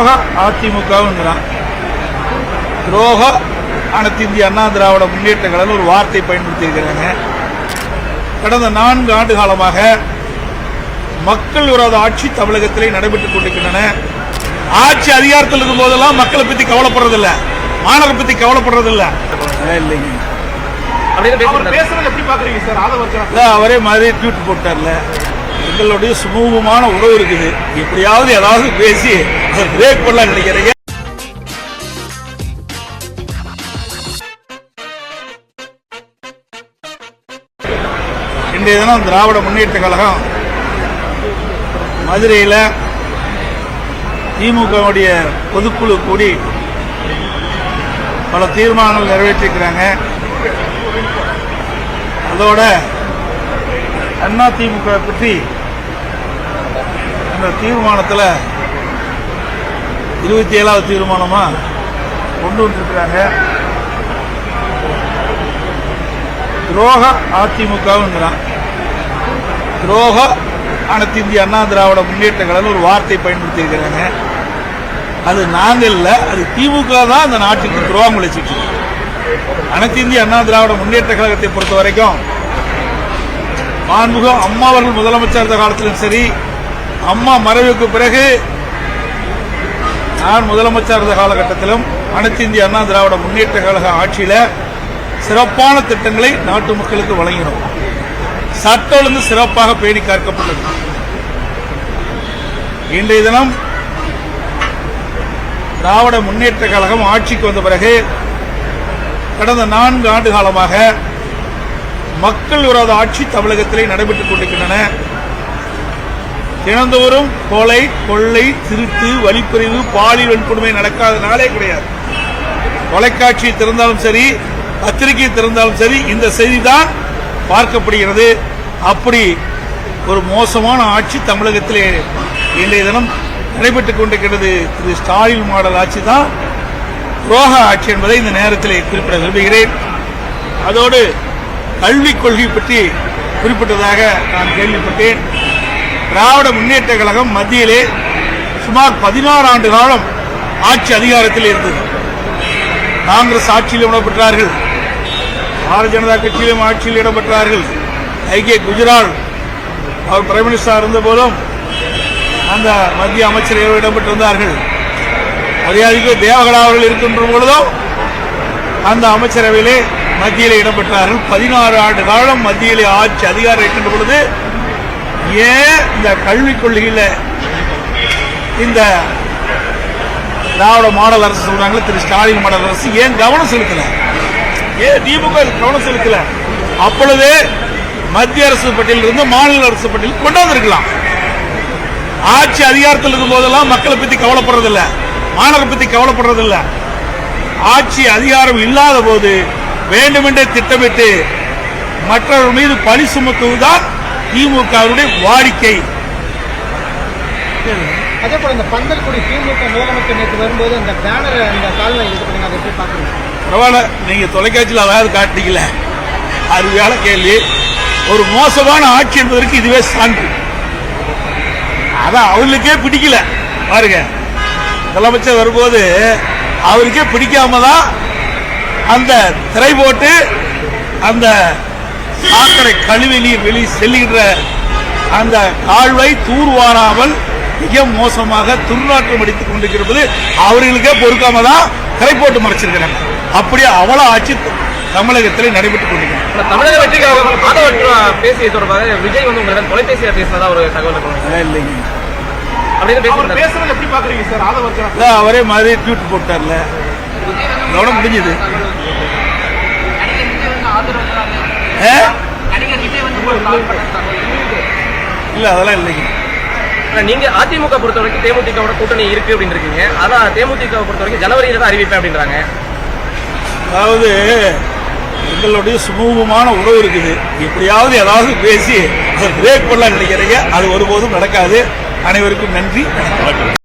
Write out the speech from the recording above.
துரோக அதிமுகவுங்கிறான். துரோக அனைத்து இந்திய அண்ணா திராவிட முன்னேற்ற கழகம் ஒரு வார்த்தை பயன்படுத்தி இருக்கிறாங்க கடந்த நான்கு ஆண்டு காலமாக மக்கள் விரோத ஆட்சி தமிழகத்திலே நடைபெற்றுக் கொண்டிருக்கின்றன. ஆட்சி அதிகாரத்தில் இருக்கும் போதெல்லாம் மக்களை பத்தி கவலைப்படுறதில்ல. மாணவரை பத்தி கவலைப்படுறதில்ல. இல்லைங்க. அவரே மாதிரி ட்வீட் போட்டார்ல. எங்களுடைய சுமூகமான உறவு இருக்குது. எப்படியாவது ஏதாவது பேசி அதை பிரேக் பண்ண நினைக்கிறீங்க? இன்றைய தினம் திராவிட முன்னேற்ற கழகம் மதுரையில் திமுகவுடைய பொதுக்குழு கூடி பல தீர்மானங்கள் நிறைவேற்றிருக்கிறாங்க. அதோட அண்ணா திமுக பற்றி அந்த தீர்மானத்தில் இருபத்தி ஏழாவது தீர்மானமா கொண்டு வந்துருக்கிறாங்க. துரோக அதிமுகவுங்கிறான். துரோக அனைத்து இந்திய அண்ணா திராவிட முன்னேற்ற கழகம் ஒரு வார்த்தை பயன்படுத்தி இருக்கிறாங்க அது நாங்கள் இல்லை அது திமுக தான் அந்த நாட்டுக்கு துரோகம் விளைச்சிட்டு அனைத்து இந்திய அண்ணா திராவிட முன்னேற்ற கழகத்தை பொறுத்த வரைக்கும் மாண்புக அம்மா அவர்கள் முதலமைச்சர் இருந்த காலத்திலும் சரி அம்மா மறைவுக்கு பிறகு நான் முதலமைச்சர் இருந்த காலகட்டத்திலும் அனைத்து இந்திய அண்ணா திராவிட முன்னேற்ற கழக ஆட்சியில சிறப்பான திட்டங்களை நாட்டு மக்களுக்கு வழங்கினோம். சட்ட ஒழுங்கு சிறப்பாக பேணி காக்கப்பட்டது. இன்றைய தினம் திராவிட முன்னேற்ற கழகம் ஆட்சிக்கு வந்த பிறகு கடந்த நான்கு ஆண்டு காலமாக மக்கள் விரோத ஆட்சி தமிழகத்திலே நடைபெற்றுக் கொண்டிருக்கின்றன. தினந்தோறும் கொலை கொள்ளை திருட்டு வழிப்பறிவு பாலியல் வன்கொடுமை நடக்காத நாளே கிடையாது. தொலைக்காட்சி திறந்தாலும் சரி பத்திரிகை திறந்தாலும் சரி இந்த செய்தி தான் பார்க்கப்படுகிறது. அப்படி ஒரு மோசமான ஆட்சி தமிழகத்திலே இன்றைய தினம் நடைபெற்றுக் கொண்டிருக்கிறது. திரு ஸ்டாலின் மாடல் ஆட்சி தான். துரோக ஆட்சி என்பதை இந்த நேரத்தில் குறிப்பிட விரும்புகிறேன். அதோடு கல்விக் கொள்கை பற்றி குறிப்பிட்டதாக நான் கேள்விப்பட்டேன். திராவிட முன்னேற்ற கழகம் மத்தியிலே சுமார் பதினாறு ஆண்டு காலம் ஆட்சி அதிகாரத்தில் இருந்தது. காங்கிரஸ் ஆட்சியில் இடம்பெற்றார்கள். பாரதிய ஜனதா கட்சியிலும் ஆட்சியில் இடம்பெற்றார்கள். ஐக்கிய குஜரால் அவர் பிரைம் மினிஸ்டர் இருந்த போதும் அந்த மத்திய அமைச்சரவை இடம்பெற்றிருந்தார்கள். மரியாதைக்கு தேவகடா அவர்கள் இருக்கின்ற பொழுதும் அந்த அமைச்சரவையிலே மத்தியிலே இடம்பெற்றார்கள். பதினாறு ஆண்டு காலம் மத்தியிலே ஆட்சி அதிகாரம் இருக்கின்ற பொழுது ஏன் இந்த கல்விக் கொள்கையில் இந்த திராவிட மாடல் அரசு சொல்றாங்களே திரு ஸ்டாலின் மாடல் அரசு ஏன் கவனம் செலுத்தல? ஏன் திமுக கவனம் செலுத்தல? அப்பொழுது மத்திய அரசு பட்டியலில் இருந்து மாநில அரசு பட்டியல் கொண்டாந்துருக்கலாம். ஆட்சி அதிகாரத்தில் இருக்கும் போதெல்லாம் மக்களை பத்தி கவலைப்படுறதில்ல. மாணவர் பத்தி கவலைப்படுறதில்ல. ஆட்சி அதிகாரம் இல்லாத போது வேண்டுமென்றே திட்டமிட்டு மற்றவர்கள் மீது பழி சுமத்துவதுதான் திமுகவுடைய வாடிக்கை. அதே போல இந்த பந்தல்குடி திமுக முதலமைச்சர் நேற்று வரும்போது அந்த பேனர் அந்த கால்வாய் இது பண்ணீங்க அதை எப்படி பரவாயில்ல நீங்க தொலைக்காட்சியில் அதாவது காட்டுறீங்களே அருமையான கேள்வி. ஒரு மோசமான ஆட்சி என்பதற்கு இதுவே சான்று. அதான் அவர்களுக்கே பிடிக்கல. பாருங்க. முதலமைச்சர் வரும்போது அவருக்கே பிடிக்காம தான் அந்த திரை போட்டு அந்த சாக்கடை கழிவு நீர் வெளி செல்லுகின்ற அந்த கால்வாய் தூர்வாராமல் மிக மோசமாக துர்நாற்றம் அடித்துக் கொண்டிருக்கிறது. அவர்களுக்கே பொறுக்காம தான் திரை போட்டு மறைச்சிருக்கிறாங்க. அப்படியே அவ்வளவு ஆட்சி தமிழகத்தில் நடைபெற்றுக் கொண்டிருக்கிறது. தமிழக வெற்றிக்காக பேசிய தொடர்பாக விஜய் வந்து உங்களிடம் தொலைபேசியில் பேசினதா ஒரு தகவல் இல்லைங்க. பேசுறது எப்படி பாக்குறீங்க சார்? ஆதவ அதான் அவரே மாதிரி ட்வீட் போட்டார்ல. இதோட முடிஞ்சது. இல்ல அதெல்லாம் இல்லைங்க நீங்க அதிமுக பொறுத்த வரைக்கும் தேமுதிகவோட கூட்டணி இருக்கு அப்படின்னு இருக்கீங்க அதான் தேமுதிக பொறுத்த வரைக்கும் ஜனவரியில தான் அறிவிப்பேன் அப்படின்றாங்க. அதாவது எங்களுடைய சுமூகமான உறவு இருக்குது. எப்படியாவது ஏதாவது பேசி அதை பிரேக் பண்ணலாம் நினைக்கிறீங்க. அது ஒருபோதும் நடக்காது. அனைவருக்கும் நன்றி. வணக்கம்